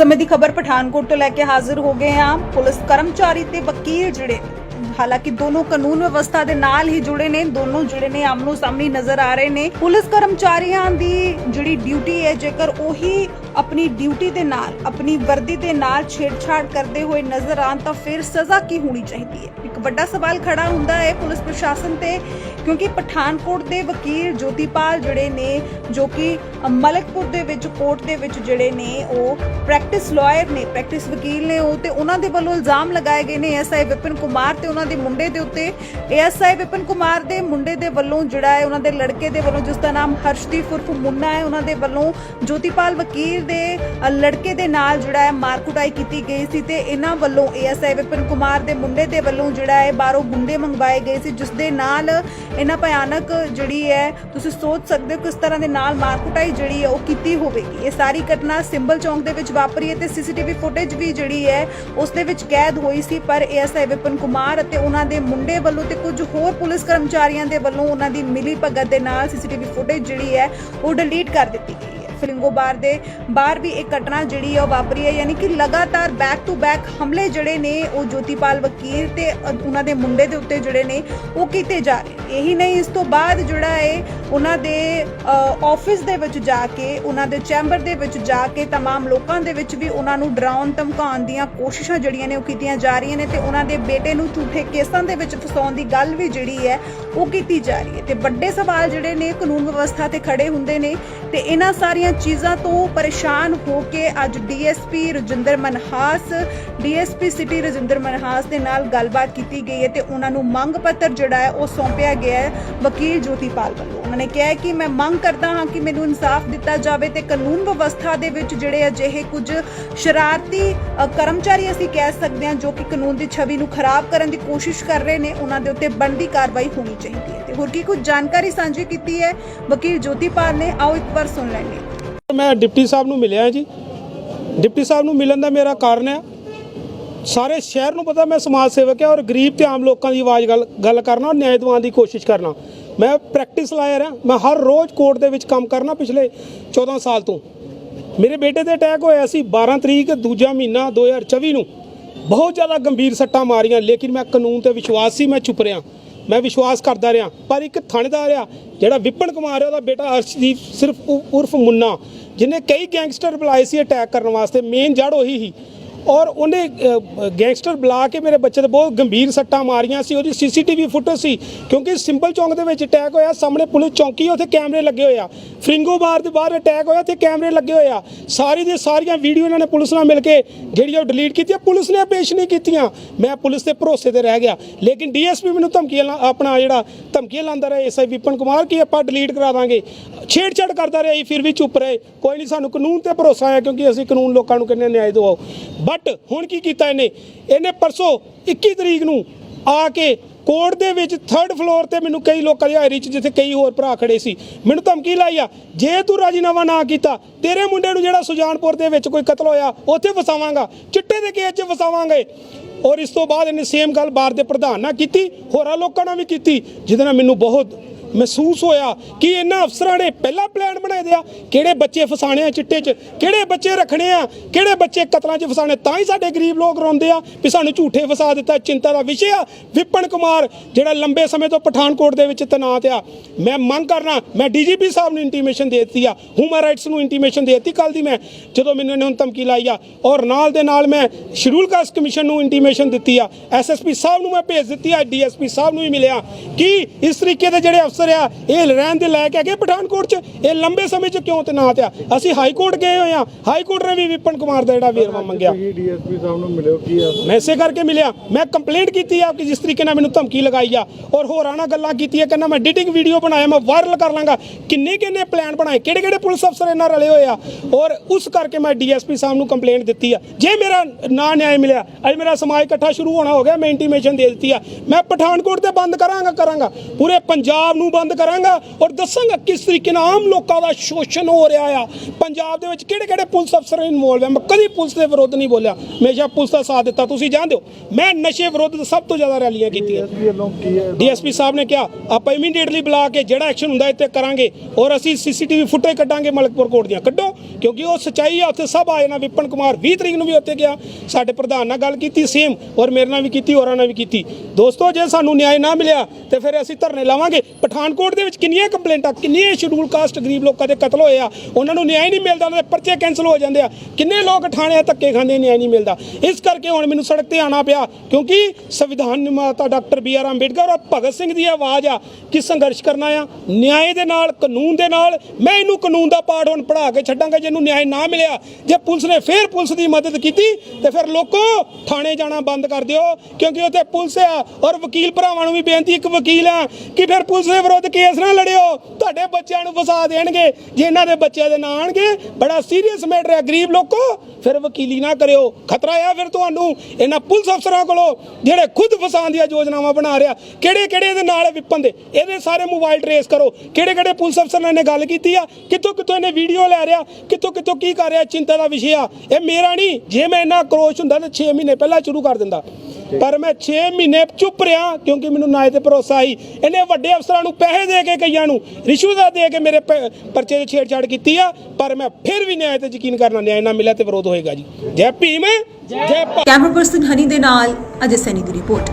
ਸਮੇਂ ਦੀ ਖਬਰ ਪਠਾਨਕੋਟ ਤੋਂ ਲੈ ਕੇ ਹਾਜ਼ਰ ਹੋ ਗਏ ਹਾਂ। ਪੁਲਿਸ ਕਰਮਚਾਰੀ ਤੇ ਵਕੀਲ ਜਿਹੜੇ ਹਾਲਾਂਕਿ ਦੋਨੋਂ ਕਾਨੂੰਨ ਵਿਵਸਥਾ ਦੇ ਨਾਲ ਹੀ ਜੁੜੇ ਨੇ, ਦੋਨੋਂ ਜਿਹੜੇ ਨੇ ਆਮਨੋ ਸਾਹਮਣੇ ਨਜ਼ਰ ਆ ਰਹੇ ਨੇ। ਪੁਲਿਸ ਕਰਮਚਾਰੀਆਂ ਦੀ ਜਿਹੜੀ ਡਿਊਟੀ ਹੈ, ਜੇਕਰ ਉਹੀ ਆਪਣੀ ਡਿਊਟੀ ਦੇ ਨਾਲ, ਆਪਣੀ ਵਰਦੀ ਦੇ ਨਾਲ ਛੇੜਛਾੜ ਕਰਦੇ ਹੋਏ ਨਜ਼ਰ ਆਣ ਤਾਂ ਫਿਰ ਸਜ਼ਾ ਕੀ ਹੋਣੀ ਚਾਹੀਦੀ ਹੈ? ਇੱਕ ਵੱਡਾ ਸਵਾਲ ਖੜਾ ਹੁੰਦਾ ਹੈ ਪੁਲਿਸ ਪ੍ਰਸ਼ਾਸਨ ਤੇ, ਕਿਉਂਕਿ ਪਠਾਨਕੋਟ ਦੇ ਵਕੀਲ ਜੋਤੀਪਾਲ ਜਿਹੜੇ ਨੇ, ਜੋ ਕਿ ਮਲਕਪੁਰ ਦੇ ਵਿੱਚ ਕੋਰਟ ਦੇ ਵਿੱਚ ਜਿਹੜੇ ਨੇ, ਉਹ ਪ੍ਰੈਕਟਿਸ ਲਾਇਰ ਨੇ ਪ੍ਰੈਕਟਿਸ ਵਕੀਲ ਨੇ ਉਹ ਤੇ ਉਹਨਾਂ ਦੇ ਵੱਲੋਂ ਇਲਜ਼ਾਮ ਲਗਾਏ ਗਏ ਨੇ। ਐਸਆਈ ਵਿਪਨ ਕੁਮਾਰ ਤੇ ਉਹਨਾਂ ਦੇ ਮੁੰਡੇ ਦੇ ਉੱਤੇ ਐਸਆਈ ਵਿਪਨ ਕੁਮਾਰ ਦੇ ਮੁੰਡੇ ਦੇ ਵੱਲੋਂ ਜਿਹੜਾ ਹੈ, ਉਹਨਾਂ ਦੇ ਲੜਕੇ ਦੇ ਵੱਲੋਂ, ਜਿਸ ਦਾ ਨਾਮ ਹਰਸ਼ਦੀਪ ਉਰਫ ਮੁੰਨਾ ਹੈ, ਉਹਨਾਂ ਦੇ ਵੱਲੋਂ ਜੋਤੀਪਾਲ ਵਕੀਲ ਦੇ ਲੜਕੇ ਦੇ ਨਾਲ ਜਿਹੜਾ ਹੈ ਮਾਰਕੁਟਾਈ ਕੀਤੀ ਗਈ ਸੀ ਤੇ ਇਹਨਾਂ ਵੱਲੋਂ ਐਸਆਈ ਵਿਪਨ ਕੁਮਾਰ ਦੇ ਮੁੰਡੇ ਦੇ ਵੱਲੋਂ ਜਿਹੜਾ ਹੈ, ਬਾਹਰੋਂ ਗੁੰਡੇ ਮੰਗਵਾਏ ਗਏ ਸੀ, ਜਿਸ ਦੇ ਨਾਲ ਇਹਨਾਂ ਭਿਆਨਕ ਜਿਹੜੀ ਹੈ, ਤੁਸੀਂ ਸੋਚ ਸਕਦੇ ਹੋ ਕਿਸ ਤਰ੍ਹਾਂ ਦੇ ਨਾਲ ਮਾਰਕੁਟਾਈ ਜਿਹੜੀ ਹੈ, ਉਹ ਕੀਤੀ ਹੋਵੇਗੀ। ਇਹ ਸਾਰੀ ਘਟਨਾ ਸਿੰਬਲ ਚੌਂਕ ਦੇ ਵਿੱਚ ਵਾਪਰੀ ਹੈ ਤੇ ਸੀਸੀਟੀਵੀ ਫੁਟੇਜ ਵੀ ਜਿਹੜੀ ਹੈ, ਉਸ ਦੇ ਵਿੱਚ ਕੈਦ ਹੋਈ ਸੀ, ਪਰ ਐਸਆਈ ਵਿਪਨ ਕੁਮਾਰ ਅਤੇ ਉਹਨਾਂ ਦੇ ਮੁੰਡੇ ਵੱਲੋਂ ਤੇ ਕੁਝ ਹੋਰ ਪੁਲਿਸ ਕਰਮਚਾਰੀਆਂ ਦੇ ਵੱਲੋਂ ਉਹਨਾਂ ਦੀ ਮਿਲੀ ਭਗਤ ਦੇ ਨਾਲ ਸੀਸੀਟੀਵੀ ਫੁਟੇਜ ਜਿਹੜੀ ਹੈ ਉਹ ਡਿਲੀਟ ਕਰ ਦਿੱਤੀ ਗਈ। ਫਿਲਿੰਗੋ ਬਾਰ ਦੇ ਬਾਹਰ ਵੀ ਇਹ ਘਟਨਾ ਜਿਹੜੀ ਹੈ ਉਹ ਵਾਪਰੀ ਹੈ ਯਾਨੀ ਕਿ ਲਗਾਤਾਰ ਬੈਕ ਟੂ ਬੈਕ ਹਮਲੇ ਜਿਹੜੇ ਨੇ ਉਹ ਜੋਤੀਪਾਲ ਵਕੀਲ ਤੇ ਅ- ਉਹਨਾਂ ਦੇ ਮੁੰਡੇ ਦੇ ਉੱਤੇ ਜਿਹੜੇ ਨੇ ਉਹ ਕੀਤੇ ਜਾ ਰਹੇ ਨੇ। ਇਹੀ ਨਹੀਂ ਇਸ ਤੋਂ ਬਾਅਦ ਜਿਹੜਾ ਹੈ ਉਹਨਾਂ ਦੇ ਆਫਿਸ ਦੇ ਵਿੱਚ ਜਾ ਕੇ ਉਹਨਾਂ ਦੇ ਚੈਂਬਰ ਦੇ ਵਿੱਚ ਜਾ ਕੇ तमाम ਲੋਕਾਂ ਦੇ ਵਿੱਚ ਵੀ ਉਹਨਾਂ ਨੂੰ ਡਰਾਉਣ ਧਮਕਾਉਣ ਦੀਆਂ ਕੋਸ਼ਿਸ਼ਾਂ ਜਿਹੜੀਆਂ ਨੇ ਉਹ ਕੀਤੀਆਂ ਜਾ ਰਹੀਆਂ ਨੇ ਤੇ ਉਹਨਾਂ ਦੇ ਬੇਟੇ ਨੂੰ ਝੂਠੇ ਕੇਸਾਂ ਦੇ ਵਿੱਚ ਫਸਾਉਣ ਦੀ ਗੱਲ ਵੀ ਜਿਹੜੀ ਹੈ ਉਹ ਕੀਤੀ ਜਾ ਰਹੀ ਹੈ ਤੇ ਵੱਡੇ ਸਵਾਲ ਜਿਹੜੇ ਨੇ ਕਾਨੂੰਨ ਵਿਵਸਥਾ ਤੇ ਖੜੇ ਹੁੰਦੇ ਨੇ ਤੇ ਇਹਨਾਂ ਸਾਰੀਆਂ ਚੀਜ਼ਾਂ ਤੋਂ ਪਰੇਸ਼ਾਨ ਹੋ ਕੇ ਅੱਜ DSP Rajinder Manhas, DSP city Rajinder Manhas ਦੇ ਨਾਲ ਗੱਲਬਾਤ ਕੀਤੀ ਗਈ ਹੈ ਤੇ ਉਹਨਾਂ ਨੂੰ ਮੰਗ ਪੱਤਰ ਜਿਹੜਾ ਹੈ ਉਹ ਸੌਂਪਿਆ ਗਿਆ ਹੈ ਵਕੀਲ ਜੋਤੀਪਾਲ ਵੱਲੋਂ। ਉਹਨਾਂ ਨੇ ਕਿਹਾ ਹੈ ਕਿ ਮੈਂ ਮੰਗ ਕਰਦਾ ਹਾਂ ਕਿ ਮੈਨੂੰ ਇਨਸਾਫ ਦਿੱਤਾ ਜਾਵੇ ਤੇ ਕਾਨੂੰਨ ਵਿਵਸਥਾ ਦੇ ਵਿੱਚ ਜਿਹੜੇ ਅਜਿਹੇ ਕੁਝ ਸ਼ਰਾਰਤੀ ਕਰਮਚਾਰੀ ਅਸੀਂ ਕਹਿ ਸਕਦੇ ਹਾਂ ਜੋ ਕਿ ਕਾਨੂੰਨ ਦੀ ਛਵੀ ਨੂੰ ਖਰਾਬ ਕਰਨ ਦੀ ਕੋਸ਼ਿਸ਼ ਕਰ ਰਹੇ ਨੇ, ਉਹਨਾਂ ਦੇ ਉੱਤੇ ਬਣਦੀ ਕਾਰਵਾਈ ਹੋਣੀ ਚਾਹੀਦੀ ਹੈ। ਤੇ ਹੋਰ ਕੀ ਕੁਝ ਜਾਣਕਾਰੀ ਸਾਂਝੀ ਕੀਤੀ ਹੈ? ਵਕੀਲ ਜੋਤੀਪਾਲ ਨੇ, ਆਓ ਇੱਕ ਵਾਰ ਸੁਣ ਲੈਂਦੇ ਮੈਂ ਡਿਪਟੀ ਸਾਹਿਬ ਨੂੰ ਮਿਲਿਆ ਜੀ। ਡਿਪਟੀ ਸਾਹਿਬ ਨੂੰ ਮਿਲਣ ਦਾ ਮੇਰਾ ਕਾਰਨ ਹੈ ਸਾਰੇ ਸ਼ਹਿਰ ਨੂੰ ਪਤਾ, ਮੈਂ ਸਮਾਜ ਸੇਵਕ ਹਾਂ ਔਰ ਗਰੀਬ ਤੇ ਆਮ ਲੋਕਾਂ ਦੀ ਆਵਾਜ਼ ਗੱਲ ਗੱਲ ਕਰਨਾ ਔਰ ਨਿਆਂ ਦਿਵਾਉਣ ਦੀ ਕੋਸ਼ਿਸ਼ ਕਰਨਾ। ਮੈਂ ਪ੍ਰੈਕਟਿਸ ਲਾਇਰ ਹਾਂ ਮੈਂ ਹਰ ਰੋਜ਼ ਕੋਰਟ ਦੇ ਵਿੱਚ ਕੰਮ ਕਰਨਾ ਪਿਛਲੇ 14 ਸਾਲ ਤੋਂ। ਮੇਰੇ ਬੇਟੇ ਤੇ ਅਟੈਕ ਹੋਇਆ ਸੀ 12 ਤਰੀਕ ਦੂਜਾ ਮਹੀਨਾ 2024 ਨੂੰ। ਬਹੁਤ ਜ਼ਿਆਦਾ ਗੰਭੀਰ ਸੱਟਾਂ ਮਾਰੀਆਂ, ਲੇਕਿਨ ਮੈਂ ਕਾਨੂੰਨ ਤੇ ਵਿਸ਼ਵਾਸ ਸੀ, ਮੈਂ ਚੁੱਪ ਰਿਹਾ। ਮੈਂ ਵਿਸ਼ਵਾਸ ਕਰਦਾ ਰਿਹਾ, ਪਰ ਇੱਕ ਥਾਣੇਦਾਰ ਆ ਜਿਹੜਾ ਵਿਪਨ ਕੁਮਾਰ ਹੈ, ਉਹਦਾ ਬੇਟਾ ਅਰਸ਼ਦੀਪ ਸਿਰਫ ਉਰਫ ਮੁੰਨਾ, ਜਿਹਨੇ ਕਈ ਗੈਂਗਸਟਰ ਬੁਲਾਏ ਸੀ ਅਟੈਕ ਕਰਨ ਵਾਸਤੇ ਮੇਨ ਜੜ ਉਹੀ ਸੀ। ਔਰ ਉਹਨੇ ਗੈਂਗਸਟਰ ਬੁਲਾ ਕੇ ਮੇਰੇ ਬੱਚੇ ਤੇ ਬਹੁਤ ਗੰਭੀਰ ਸੱਟਾਂ ਮਾਰੀਆਂ ਸੀ, ਉਹਦੀ ਸੀਸੀਟੀਵੀ ਫੁਟੇਜ ਸੀ, ਕਿਉਂਕਿ ਸਿੰਪਲ ਚੌਂਕ ਦੇ ਵਿੱਚ ਅਟੈਕ ਹੋਇਆ, ਸਾਹਮਣੇ ਪੁਲਿਸ ਚੌਂਕੀ ਉੱਥੇ ਕੈਮਰੇ ਲੱਗੇ ਹੋਏ ਆ। ਫਰਿੰਗੋ ਬਾਰ ਦੇ ਬਾਹਰ ਅਟੈਕ ਹੋਇਆ ਤੇ ਕੈਮਰੇ ਲੱਗੇ ਹੋਏ ਆ। ਸਾਰੀ ਦੀ ਸਾਰੀਆਂ ਵੀਡੀਓ ਇਹਨਾਂ ਨੇ ਪੁਲਿਸ ਨਾਲ ਮਿਲ ਕੇ ਜਿਹੜੀਆਂ ਉਹ ਡਿਲੀਟ ਕੀਤੀਆਂ ਪੁਲਿਸ ਨੇ ਪੇਸ਼ ਨਹੀਂ ਕੀਤੀਆਂ। ਮੈਂ ਪੁਲਿਸ ਦੇ ਭਰੋਸੇ ਤੇ ਰਹਿ ਗਿਆ। ਲੇਕਿਨ ਡੀਐਸਪੀ ਮੈਨੂੰ ਧਮਕੀਆਂ ਲਾ- ਆਪਣਾ ਜਿਹੜਾ ਧਮਕੀਆਂ ਲਾਉਂਦਾ ਰਿਹਾ ਐਸਆਈ ਵਿਪਨ ਕੁਮਾਰ, ਕਿ ਆਪਾਂ ਡਿਲੀਟ ਕਰਾ ਦਾਂਗੇ। ਛੇੜਛਾੜ ਕਰਦਾ ਰਿਹਾ ਜੀ ਫਿਰ ਵੀ ਚੁੱਪ ਰਹੇ। ਕੋਈ ਨਹੀਂ, ਸਾਨੂੰ ਕਾਨੂੰਨ ਤੇ ਭਰੋਸਾ ਹੈ ਕਿਉਂਕਿ ਅਸੀਂ ਕਾਨੂੰਨ ਲੋਕਾਂ ਨੂੰ ਕਹਿੰਦੇ ਨਿਆਂ ਦਿਵਾਓ ਬਟ ਹੁਣ ਕੀ ਕੀਤਾ ਇਹਨੇ? ਇਹਨੇ ਪਰਸੋਂ 21 ਤਰੀਕ ਨੂੰ ਆ ਕੇ ਕੋਰਟ ਦੇ ਵਿੱਚ 3rd ਫਲੋਰ ਤੇ ਮੈਨੂੰ ਕਈ ਲੋਕਾਂ ਦੀ ਹਾਜ਼ਰੀ 'ਚ ਜਿੱਥੇ ਕਈ ਹੋਰ ਭਰਾ ਖੜੇ ਸੀ। ਮੈਨੂੰ ਧਮਕੀ ਲਾਈ ਆ, ਜੇ ਤੂੰ ਰਾਜੀਨਾਮਾ ਨਾ ਕੀਤਾ, ਤੇਰੇ ਮੁੰਡੇ ਨੂੰ ਜਿਹੜਾ ਸੁਜਾਨਪੁਰ ਦੇ ਵਿੱਚ ਕੋਈ ਕਤਲ ਹੋਇਆ, ਉੱਥੇ ਫਸਾਵਾਂਗਾ ਚਿੱਟੇ ਦੇ ਕੇਸ 'ਚ ਫਸਾਵਾਂਗੇ ਔਰ ਇਸ ਤੋਂ ਬਾਅਦ ਇਹਨੇ ਸੇਮ ਗੱਲ ਬਾਰ ਦੇ ਪ੍ਰਧਾਨ ਨਾਲ ਕੀਤੀ, ਹੋਰਾਂ ਲੋਕਾਂ ਨਾਲ ਵੀ ਕੀਤੀ, ਜਿਹਦੇ ਨਾਲ ਮੈਨੂੰ ਬਹੁਤ ਮਹਿਸੂਸ ਹੋਇਆ ਕਿ ਇਹਨਾਂ ਅਫਸਰਾਂ ਨੇ ਪਹਿਲਾਂ ਪਲਾਨ ਬਣਾਏ ਦਿਆ ਕਿਹੜੇ ਬੱਚੇ ਫਸਾਣੇ ਆ ਚਿੱਟੇ 'ਚ, ਕਿਹੜੇ ਬੱਚੇ ਰੱਖਣੇ ਆ, ਕਿਹੜੇ ਬੱਚੇ ਕਤਲਾਂ 'ਚ ਫਸਾਣੇ ਤਾਂ ਹੀ ਸਾਡੇ ਗਰੀਬ ਲੋਕ ਰੋਂਦੇ ਆ ਵੀ ਸਾਨੂੰ ਝੂਠੇ ਫਸਾ ਦਿੱਤਾ, ਚਿੰਤਾ ਦਾ ਵਿਸ਼ੇ ਆ। ਵਿਪਨ ਕੁਮਾਰ, ਜਿਹੜਾ ਲੰਬੇ ਸਮੇਂ ਤੋਂ ਪਠਾਨਕੋਟ ਦੇ ਵਿੱਚ ਤੈਨਾਤ ਆ, ਮੈਂ ਮੰਗ ਕਰਨਾ, ਮੈਂ ਡੀਜੀਪੀ ਸਾਹਿਬ ਨੂੰ ਇੰਟੀਮੇਸ਼ਨ ਦੇ ਦਿੱਤੀ ਆ ਹਿਊਮਨ ਰਾਈਟਸ ਨੂੰ ਇੰਟੀਮੇਸ਼ਨ ਦੇ ਦਿੱਤੀ ਕੱਲ ਦੀ ਮੈਂ, ਜਦੋਂ ਮੈਨੂੰ ਇਹਨੇ ਹੁਣ ਧਮਕੀ ਲਾਈ ਆ, ਔਰ ਨਾਲ ਦੇ ਨਾਲ ਮੈਂ ਸ਼ਡਿਊਲ ਕਾਸਟ ਕਮਿਸ਼ਨ ਨੂੰ ਇੰਟੀਮੇਸ਼ਨ ਦਿੱਤੀ ਆ ਐਸਐਸਪੀ ਸਾਹਿਬ ਨੂੰ ਮੈਂ ਭੇਜ ਦਿੱਤੀ ਆ, ਡੀਐਸਪੀ ਸਾਹਿਬ ਨੂੰ ਵੀ ਮਿਲਿਆ ਕਿ ਇਸ ਤਰੀਕੇ ਦੇ ਜਿਹੜੇ ਅਫਸਰ ਆ ਇਹ ਰਹਿਣ ਦੇ ਲੈ ਕੇ ਅਗੇ ਪਠਾਨਕੋਟ 'ਚ। ਇਹ ਲੰਬੇ ਸਮੇਂ 'ਚ ਕਿਉਂ ਤੈਨਾਤ ਆ? ਅਸੀਂ ਹਾਈ ਕੋਰਟ ਗਏ ਹੋਏ ਆ। ਹਾਈ ਕੋਰਟ ਨੇ ਵੀ ਵਿਪਨ ਕੁਮਾਰ ਦਾ ਜਿਹੜਾ ਵੇਰਵਾ ਮੰਗਿਆ। ਡੀਐਸਪੀ ਸਾਹਿਬ ਨੂੰ ਮਿਲਿਓ ਕੀ ਆ? ਮੈਂ ਇਸੇ ਕਰਕੇ ਮਿਲਿਆ। ਮੈਂ ਕੰਪਲੇਂਟ ਕੀਤੀ ਆ ਕਿ ਜਿਸ ਤਰੀਕੇ ਨਾਲ ਮੈਨੂੰ ਧਮਕੀ ਲਗਾਈ ਆ ਔਰ ਹੋਰਾਂ ਨਾਲ ਗੱਲਾਂ ਕੀਤੀਆਂ ਕਹਿੰਦਾ ਮੈਂ ਐਡੀਟਿੰਗ ਵੀਡੀਓ ਬਣਾਇਆ ਮੈਂ ਵਾਇਰਲ ਕਰ ਲਾਂਗਾ। ਕਿੰਨੇ ਕਿੰਨੇ ਪਲਾਨ ਬਣਾਏ? ਕਿਹੜੇ ਕਿਹੜੇ ਪੁਲਿਸ ਅਫਸਰ ਇਹਨਾਂ ਰਲੇ ਹੋਏ ਆ? ਔਰ ਉਸ ਕਰਕੇ ਮੈਂ ਡੀਐਸਪੀ ਸਾਹਿਬ ਨੂੰ ਕੰਪਲੇਂਟ ਦਿੱਤੀ ਆ। ਜੇ ਮੇਰਾ ਨਾ ਨਿਆਂ ਮਿਲਿਆ ਅੱਜ ਮੇਰਾ ਸਮਾਜ ਇਕੱਠਾ ਸ਼ੁਰੂ ਹੋਣਾ ਹੋ ਗਿਆ ਮੈਂ ਇੰਟੀਮੇਸ਼ਨ ਦੇ ਦਿੱਤੀ ਆ। ਮੈਂ ਪਠਾਨਕੋਟ ਤੇ ਬੰਦ ਕਰਾਂਗਾ ਕਰਾਂਗਾ। ਪੂਰੇ ਪੰਜਾਬ ਨੂੰ ਨੂੰ ਬੰਦ ਕਰਾਂਗਾ ਔਰ ਦੱਸਾਂਗਾ ਕਿਸ ਤਰੀਕੇ ਨਾਲ ਆਮ ਲੋਕਾਂ ਦਾ ਸ਼ੋਸ਼ਣ ਹੋ ਰਿਹਾ ਆ। ਪੰਜਾਬ ਦੇ ਵਿੱਚ ਕਿਹੜੇ ਕਿਹੜੇ ਪੁਲਿਸ ਅਫਸਰ ਇਨਵੋਲਵ ਹੈ ਮੈਂ ਕਦੀ ਪੁਲਿਸ ਦੇ ਵਿਰੁੱਧ ਨਹੀਂ ਬੋਲਿਆ। ਹਮੇਸ਼ਾ ਪੁਲਿਸ ਦਾ ਸਾਥ ਦਿੱਤਾ ਤੁਸੀਂ ਜਾਣਦੇ ਹੋ। ਮੈਂ ਨਸ਼ੇ ਵਿਰੁੱਧ ਸਭ ਤੋਂ ਜ਼ਿਆਦਾ ਰੈਲੀਆਂ ਕੀਤੀਆਂ। ਡੀਐਸਪੀ ਸਾਹਿਬ ਨੇ ਕਿਹਾ ਆਪਾਂ ਇਮੀਡੀਏਟਲੀ ਬੁਲਾ ਕੇ ਜਿਹੜਾ ਐਕਸ਼ਨ ਹੁੰਦਾ ਇੱਥੇ ਕਰਾਂਗੇ ਔਰ ਅਸੀਂ ਸੀਸੀਟੀਵੀ ਫੁਟੇਜ ਕੱਢਾਂਗੇ ਮਲਕਪੁਰ ਕੋਰਟ ਦੀਆਂ। ਕੱਢੋ ਕਿਉਂਕਿ ਉਹ ਸਚਾਈ ਆ ਉੱਥੇ ਸਭ ਆਏ ਨਾ। ਵਿਪਨ ਕੁਮਾਰ 20 ਤਰੀਕ ਨੂੰ ਵੀ ਉੱਥੇ ਗਿਆ। ਸਾਡੇ ਪ੍ਰਧਾਨ ਨਾਲ ਗੱਲ ਕੀਤੀ ਸੇਮ ਔਰ ਮੇਰੇ ਨਾਲ ਵੀ ਕੀਤੀ ਹੋਰਾਂ ਨਾਲ ਵੀ ਕੀਤੀ। ਦੋਸਤੋ ਜੇ ਸਾਨੂੰ ਨਿਆਂ ਨਾ ਮਿਲਿਆ ਤੇ ਫਿਰ ਅਸੀਂ ਧਰਨੇ ਲਾਵਾਂਗੇ। ਪਠਾਨਕੋਟ ਦੇ ਵਿੱਚ ਕਿੰਨੀਆਂ ਕੰਪਲੇਂਟਾਂ ਕਿੰਨੇ ਸ਼ਡਿਊਲ ਕਾਸਟ ਗਰੀਬ ਲੋਕਾਂ ਦੇ ਕਤਲ ਹੋਏ ਆ, ਉਹਨਾਂ ਨੂੰ ਨਿਆਂ ਨਹੀਂ ਮਿਲਦਾ, ਉਹਨਾਂ ਦੇ ਪਰਚੇ ਕੈਨਸਲ ਹੋ ਜਾਂਦੇ ਆ। ਕਿੰਨੇ ਲੋਕ ਥਾਣਿਆਂ ਧੱਕੇ ਖਾਂਦੇ ਨਿਆਂ ਨਹੀਂ ਮਿਲਦਾ। ਇਸ ਕਰਕੇ ਹੁਣ ਮੈਨੂੰ ਸੜਕ ਤੇ ਆਣਾ ਪਿਆ, ਕਿਉਂਕਿ ਸੰਵਿਧਾਨ ਨਿਰਮਾਤਾ ਡਾਕਟਰ ਬੀ ਆਰ ਅੰਬੇਡਕਰ ਔਰ ਭਗਤ ਸਿੰਘ ਦੀ ਆਵਾਜ਼ ਆ ਕਿ ਸੰਘਰਸ਼ ਕਰਨਾ ਆ, ਨਿਆਂ ਦੇ ਨਾਲ, ਕਾਨੂੰਨ ਦੇ ਨਾਲ, ਮੈਂ ਇਹਨੂੰ ਕਾਨੂੰਨ ਦਾ ਪਾਠ ਹੁਣ ਪੜ੍ਹਾ ਕੇ ਛੱਡਾਂਗਾ ਜਿਹਨੂੰ ਨਿਆਂ ਨਾ ਮਿਲਿਆ, ਜੇ ਪੁਲਿਸ ਨੇ ਫੇਰ ਪੁਲਿਸ ਦੀ ਮਦਦ ਕੀਤੀ, ਤੇ ਫਿਰ ਲੋਕੋ ਥਾਣੇ ਜਾਣਾ ਬੰਦ ਕਰ ਦਿਓ, ਕਿਉਂਕਿ ਉੱਥੇ ਪੁਲਿਸ ਆ ਔਰ ਵਕੀਲ ਭਰਾਵਾਂ ਨੂੰ ਵੀ ਬੇਨਤੀ, ਇੱਕ ਵਕੀਲ ਆ ਕਿ ਫਿਰ ਪੁਲਿਸ ਦੇ ਵਿਰੁੱਧ ਕੇਸ ਨਾ ਲੜਿਓ। ਤੁਹਾਡੇ ਬੱਚਿਆਂ ਨੂੰ ਫਸਾ ਦੇਣਗੇ। ਜੇ ਇਹਨਾਂ ਦੇ ਬੱਚਿਆਂ ਦੇ ਨਾਂ ਆਣਗੇ, ਬੜਾ ਸੀਰੀਅਸ ਮੈਟਰ ਹੈ। ਗਰੀਬ ਲੋਕੋ, ਫਿਰ ਵਕੀਲੀ ਨਾ ਕਰਿਓ। ਖਤਰਾ ਆ ਫਿਰ ਤੁਹਾਨੂੰ ਇਹਨਾਂ ਪੁਲਿਸ ਅਫਸਰਾਂ ਕੋਲੋਂ, ਜਿਹੜੇ ਖੁਦ ਫਸਾਉਣ ਦੀਆਂ ਯੋਜਨਾਵਾਂ ਬਣਾ ਰਿਹਾ। ਕਿਹੜੇ ਕਿਹੜੇ ਇਹਦੇ ਨਾਲ ਵਿਪਨ ਦੇ? ਇਹਦੇ ਸਾਰੇ ਮੋਬਾਈਲ ਟਰੇਸ ਕਰੋ। ਕਿਹੜੇ ਕਿਹੜੇ ਪੁਲਿਸ ਅਫਸਰ ਨਾਲ ਇਹਨੇ ਗੱਲ ਕੀਤੀ ਆ? ਕਿੱਥੋਂ ਕਿੱਥੋਂ ਇਹਨੇ ਵੀਡੀਓ ਲੈ ਰਿਹਾ? ਕਿੱਥੋਂ ਕਿੱਥੋਂ ਕੀ ਕਰ ਰਿਹਾ? ਚਿੰਤਾ ਦਾ ਵਿਸ਼ੇ ਆ। ਇਹ ਮੇਰਾ ਨਹੀਂ। ਜੇ ਮੈਂ ਇੰਨਾ ਕਰੋਸ਼ ਹੁੰਦਾ ਤਾਂ 6 ਮਹੀਨੇ ਪਹਿਲਾਂ ਸ਼ੁਰੂ ਕਰ ਦਿੰਦਾ। ਪਰ ਮੈਂ 6 ਮਹੀਨੇ ਚੁੱਪ ਰਿਹਾ ਕਿਉਂਕਿ ਮੈਨੂੰ ਨਾ ਇਹ ਤੇ ਭਰੋਸਾ ਆਈ। ਇਹਨੇ ਵੱਡੇ ਅਫਸਰਾਂ ਨੂੰ ਪੈਸੇ ਦੇ ਕੇ ਕਈਆਂ ਨੂੰ, ਰਿਸ਼ਵਤ ਦੇ ਕੇ ਮੇਰੇ ਪ- ਪਰਚੇ 'ਚ ਛੇੜਛਾੜ ਕੀਤੀ ਆ, ਪਰ ਮੈਂ ਫਿਰ ਵੀ ਨਿਆਂ ਤੇ ਯਕੀਨ ਕਰਨਾ ਨਿਆਂ ਨਾ ਮਿਲਿਆ ਤੇ ਵਿਰੋਧ ਹੋਏਗਾ ਜੀ। ਜੈ ਭੀਮ, ਜੈ ਭਾਰਤ। ਕੈਮਰਾ ਪਰਸਨ ਹਨੀ ਦੇ ਨਾਲ ਅਜੇ ਸੈਨੀ ਦੀ ਰਿਪੋਰਟ।